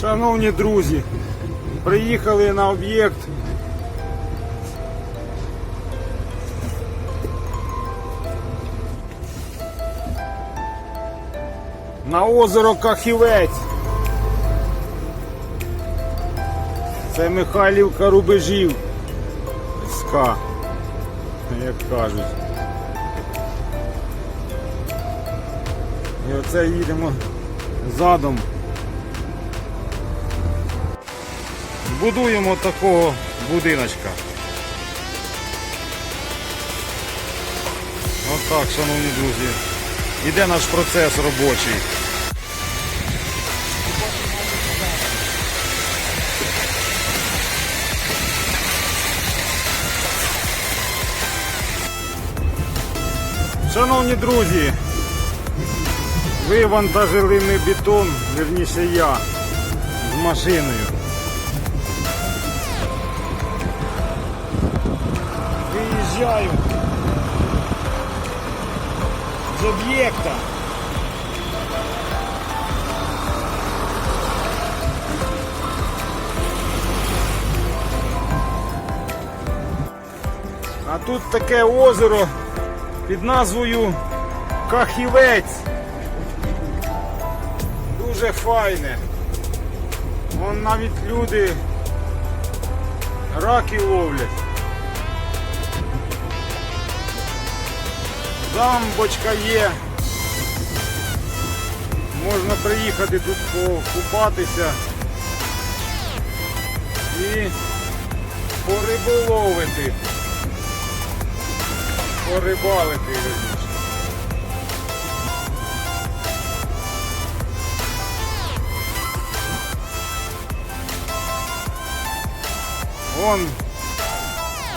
Шановні друзі, приїхали на об'єкт. На озеро Кахівець. Це Михайлівка Рубежів. СК, як кажуть. І оце їдемо задом. Будуємо такого будиночка. Отак, шановні друзі. Іде наш процес робочий. Шановні друзі, вивантажили ми бетон, верніше я, з машиною. Виїжджаю з об'єкта. А тут таке озеро під назвою Кахівець. Дуже файне. Вон навіть люди раки ловлять. Дамбочка є. Можна приїхати тут покупатися і пориболовити. Порибалити. Вон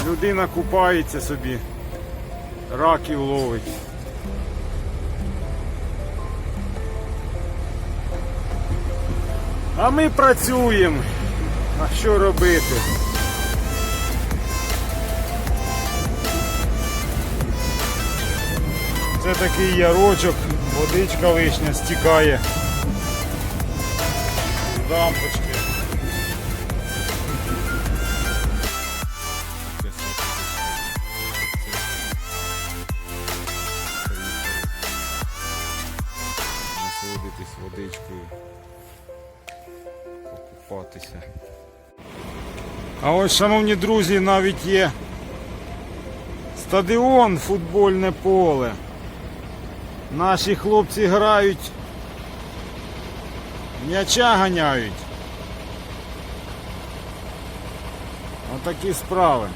людина купається собі, раків ловить. А ми працюємо. А що робити? Це такий ярочок, водичка лишня стікає. З Насолодитись водичкою, покупатися. А ось, шановні друзі, навіть є стадіон, футбольне поле. Наші хлопці грають, м'яча ганяють. Отакі справи.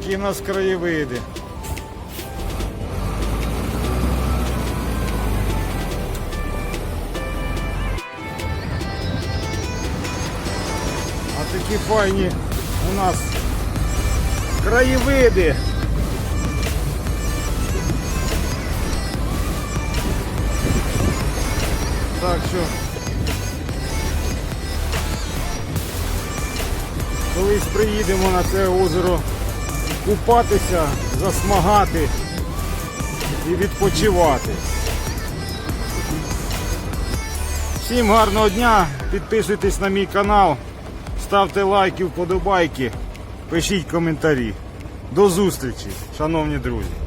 Такі в нас краєвиди. А такі файні у нас краєвиди. Так що колись приїдемо на це озеро купатися, засмагати і відпочивати. Всім гарного дня, підписуйтесь на мій канал, ставте лайки, вподобайки, пишіть коментарі. До зустрічі, шановні друзі.